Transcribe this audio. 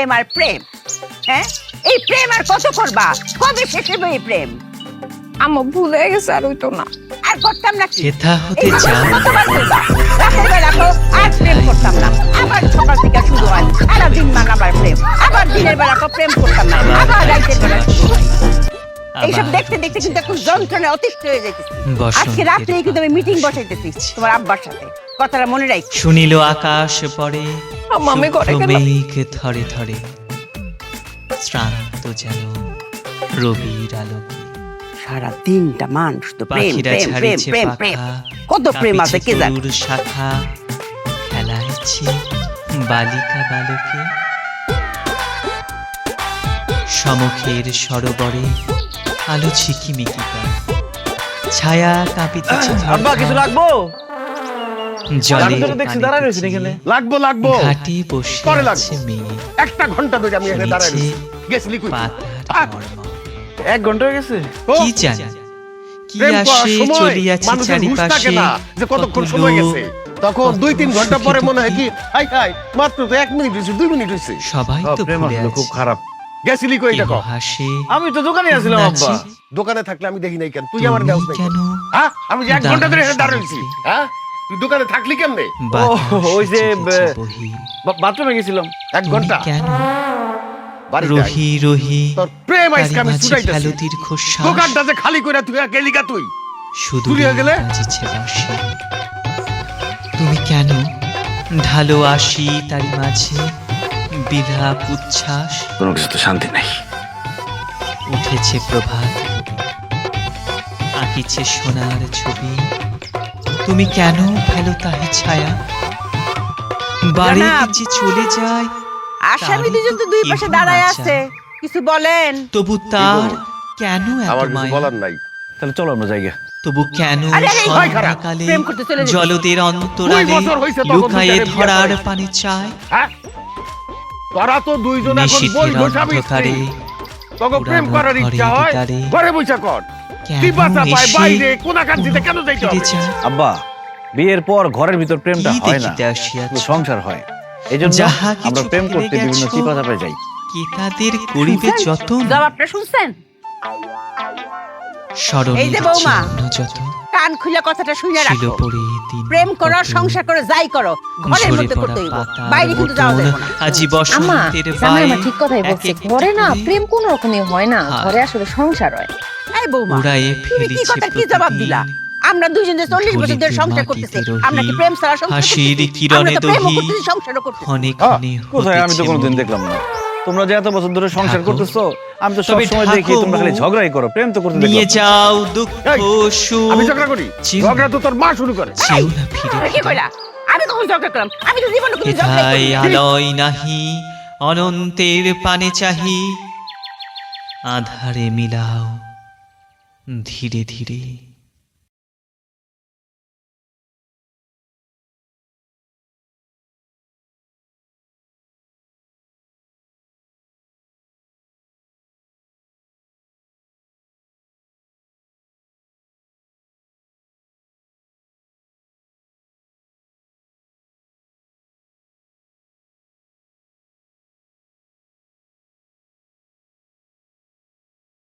প্রেম আর প্রেম। হ্যাঁ? এই প্রেম আর কত করবা? কবে শেষ হবে এই প্রেম? আম্মা ভুল হয়ে গেছে আর হইতো না। আর করতাম না কি? হেথা হতে চাও বেলা কো, আর প্রেম করতাম না। আবার সকাল থেকে শুরু হয় সারাদিন মান আবার প্রেম। আবার দিনের বেলা কো প্রেম করতাম না। আবার রাতের বেলা এইসব দেখতে দেখতে কিন্তু এখন যন্ত্রণায় অতিষ্ঠ হয়ে যাইতেছি। আজকে রাত্রে কিন্তু আমি মিটিং বসাইতেছি তোমার আব্বার সাথে। কথাটা মনে রাখ। শুনিল আকাশ পড়ে ঘরে। মেঘ থরে থরে শ্রান্ত যেন রবির আলোকে। সারা দিনটা মানুষ তো প্রেম প্রেম প্রেম কত প্রেম আছে কে জানে? শাখা খেলাইছে বালিকা বালকে। সমুখের সরোবরে আলো ঝিকিমিকি করে। ছায়া কাঁপিতেছে আব্বা কিছু লাগবো? লাগবো লাগবো ঘাটে বসে পরে লাগবো। একটা ঘণ্টা ধরে আমি এখানে দাঁড়ায় রয়েছি। গেছিলি কই পাতার এক ঘণ্টা হয়ে গেছে? কি জানি? কি আসে চলিয়াছে চারিপাশে যে কতক্ষণ সময় গেছে। তখন দুই তিন ঘণ্টা পরে মনে হয় কি হাই হাই মাত্র তো এক মিনিট হয়েছে দুই মিনিট হয়েছে। সবাই তো খুব খারাপ। গেছিলি কই এটা কেহ আমি তো দোকানে আছিলাম আব্বা। দোকানে থাকলে আমি দেখি নাই কেন তুই আমার দেওস নাই কেন? হ্যাঁ? আমি যে এক ঘণ্টা ধরে এখানে দাঁড়ানো হ্যাঁ? তুই দোকানে থাকলি কেমনে? ওই যে, বাথরুমে গেছিলাম। এক ঘণ্টা। রহি রহি তোর প্রেম আইসকে আমি ছুটাইতেছি। দোকানটা যে খালি করে তুই গেলি কা তুই। শুধু গেলে? তুমি কেন? ঢালো আসি তারি মাঝে বিলাপ উচ্ছ্বাস কোনো কিছু তো শান্তি নাই। উঠেছে প্রভাত। আঁকিছে সোনার ছবি। তুমি কেন ফেলো তাহে ছায়া? বাড়ি। যে চলে যায় আসামি দুজন তো দুই পাশে দাঁড়ায় আছে। কিছু বলেন। তবু তার কেন এত আমার মায়া? বলার নাই। তাহলে চলো আমরা জায়গা তবু কেন। সন্ধ্যাকালে প্রেম করতে চলে যেতে। জলদের অন্তরালে লুকায়ে ধরার পানি চায়। হ্যাঁ? তোরা তো দুইজন এখন বই বসাবি তোকে প্রেম করার ইচ্ছা হয়। ঘরে বসে কর। বাইরে কেন যাইতে হবে? আব্বা বিয়ের পর ঘরের ভিতর প্রেমটা হয় না। সংসার হয়। এই জন্য যাহা কিছু আমরা প্রেম করতে বিভিন্ন। চিপা যাই। কে তাদের করিবে যতন? শুনছেন? এই যে বৌমা। কান খুলে কথাটা শুনে রাখো। প্রেম করো সংসার করে যাই করো। ঘরের মধ্যে করতে হইব বাইরে কিন্তু যাওয়া যাবে না। আজি বসন্তের জামাই ঠিক কথাই বলছে। ঘরে না প্রেম কোন রকমই হয় না। হ্যাঁ। ঘরে আসলে সংসার হয়। এই বৌমা উড়ায়ে তুমি কি কথা কি জবাব দিলা? আমরা দুইজন যে চল্লিশ বছর ধরে সংসার করতেছি আমরা কি প্রেম ছাড়া সংসার হাসির করতেছি? কিরণে আমরা তো প্রেমও দহি, করতেছি সংসারও করতেছি। ক্ষণে কোথায়? আমি তো কোনোদিন দেখলাম না। তোমরা যে এত বছর ধরে সংসার করতেছো আমি তো সব সময় দেখি তোমরা খালি ঝগড়াই করো প্রেম তো করতে নিয়ে যাও দুঃখ সুখ। আমি ঝগড়া করি। ঝগড়া তো তোর মা শুরু করে। না ফিরে কি কইলা? আমি কখন ঝগড়া করলাম? আমি তো জীবনে কোনো ঝগড়া করি। নাহি অনন্তের পানে চাহি। আধারে মিলাও। ধীরে ধীরে